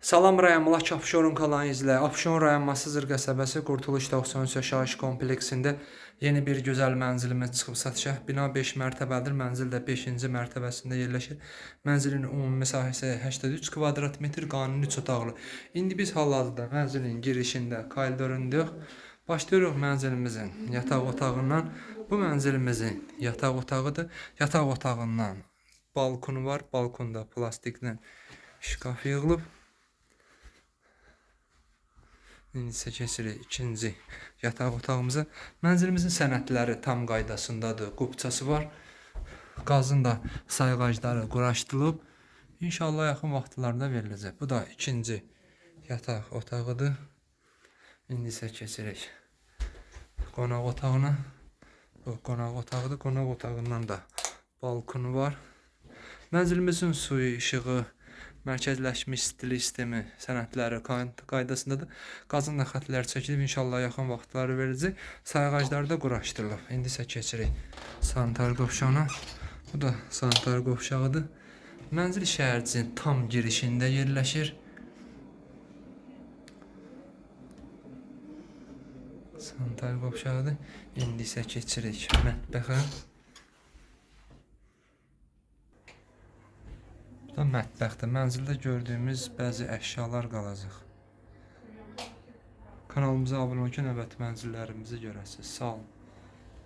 Salam rayon Mulak Abşeron kanalını izlə. Abşeron rayon Masızır qəsəbəsi Qurtuluş 93 yaşayış kompleksində yeni bir gözəl mənzilimiz çıxıb satışa. Bina 5 mərtəbədir. Mənzil də 5-ci mərtəbəsində yerləşir. Mənzilin ümumi sahəsi 83 kvadrat metr, qanuni 3 otaqlı. İndi biz hal-hazırda mənzilin girişində koridorundayıq. Başlayırıq mənzilimizin yataq otağından. Bu mənzilimizin yataq otağıdır. Yataq otağından balkonu var. Balkonda plastikdən şkaf yığılıb. İndi keçirik ikinci yataq otağımıza. Mənzilimizin sənədləri tam qaydasındadır. Qubçası var. Qazın da sayğacları quraşdırılıb. İnşallah yaxın vaxtlarda veriləcək. Bu da ikinci yataq otağıdır. İndi isə keçirik qonaq otağına. Bu qonaq otağıdır. Qonaq otağından da balkonu var. Mənzilimizin suyu, işığı, mərkəzləşmiş stil sistemi, sənədləri qay- qaydasındadır. Qazın da xətləri çəkilib, inşallah yaxın vaxtları veriləcək. Sayğaclar da quraşdırılıb. İndi isə keçirik sanitar qovşağına. Bu da sanitar qovşağıdır. Mənzil şəhərcinin tam girişində yerləşir. Sanitar qovşağıdır. İndi isə keçirik mətbəxə. Mətbəxdir. Mənzildə gördüyümüz bəzi əşyalar qalacaq. Kanalımıza abunə olun ki, növbəti mənzillərimizi görəsiniz. Sağ olun.